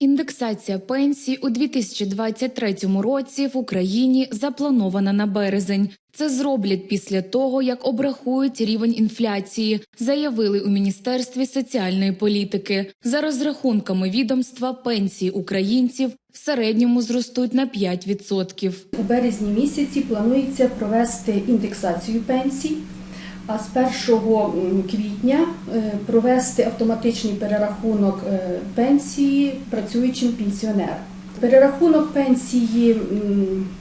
Індексація пенсій у 2023 році в Україні запланована на березень. Це зроблять після того, як обрахують рівень інфляції, заявили у міністерстві соціальної політики. За розрахунками відомства, пенсії українців в середньому зростуть на 5%. У березні місяці планується провести індексацію пенсій, а з 1 квітня е, провести автоматичний перерахунок е, пенсії працюючим пенсіонерам. Перерахунок пенсії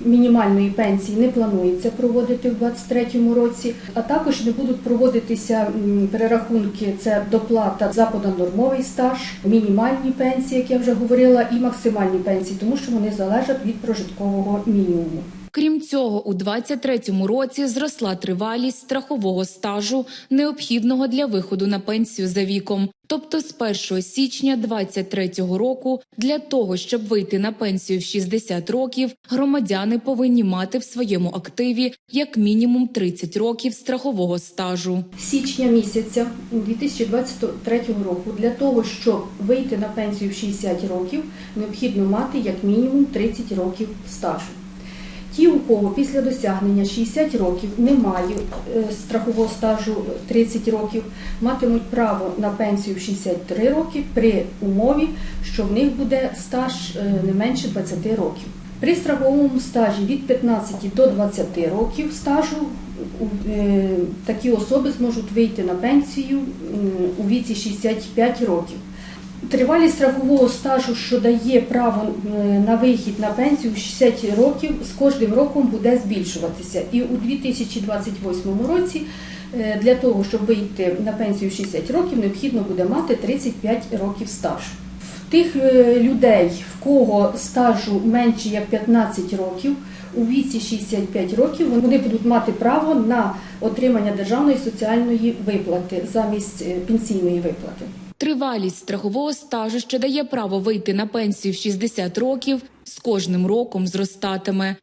мінімальної пенсії не планується проводити в 2023 році, а також не будуть проводитися перерахунки. Це доплата за понаднормовий стаж, мінімальні пенсії, як я вже говорила, і максимальні пенсії, тому що вони залежать від прожиткового мінімуму. Крім цього, у 2023 році зросла тривалість страхового стажу, необхідного для виходу на пенсію за віком. Тобто з 1 січня 2023 року для того, щоб вийти на пенсію в 60 років, громадяни повинні мати в своєму активі як мінімум 30 років страхового стажу. січня місяця 2023 року для того, щоб вийти на пенсію в 60 років, необхідно мати як мінімум 30 років стажу. Ті, у кого після досягнення 60 років немає е, страхового стажу 30 років, матимуть право на пенсію в 63 роки при умові, що в них буде стаж е, не менше 20 років. При страховому стажі від 15 до 20 років стажу е, такі особи зможуть вийти на пенсію у віці 65 років. Тривалість страхового стажу, що дає право е, на вихід на пенсію в 60 років, з кожним роком буде збільшуватися. І у 2028 році е, для того, щоб вийти на пенсію в 60 років, необхідно буде мати 35 років стажу. В тих е, людей, в кого стажу менше як 15 років, у віці 65 років вони будуть мати право на отримання державної соціальної виплати замість пенсійної виплати. Тривалість страхового стажу, що дає право вийти на пенсію в 60 років, з кожним роком зростатиме.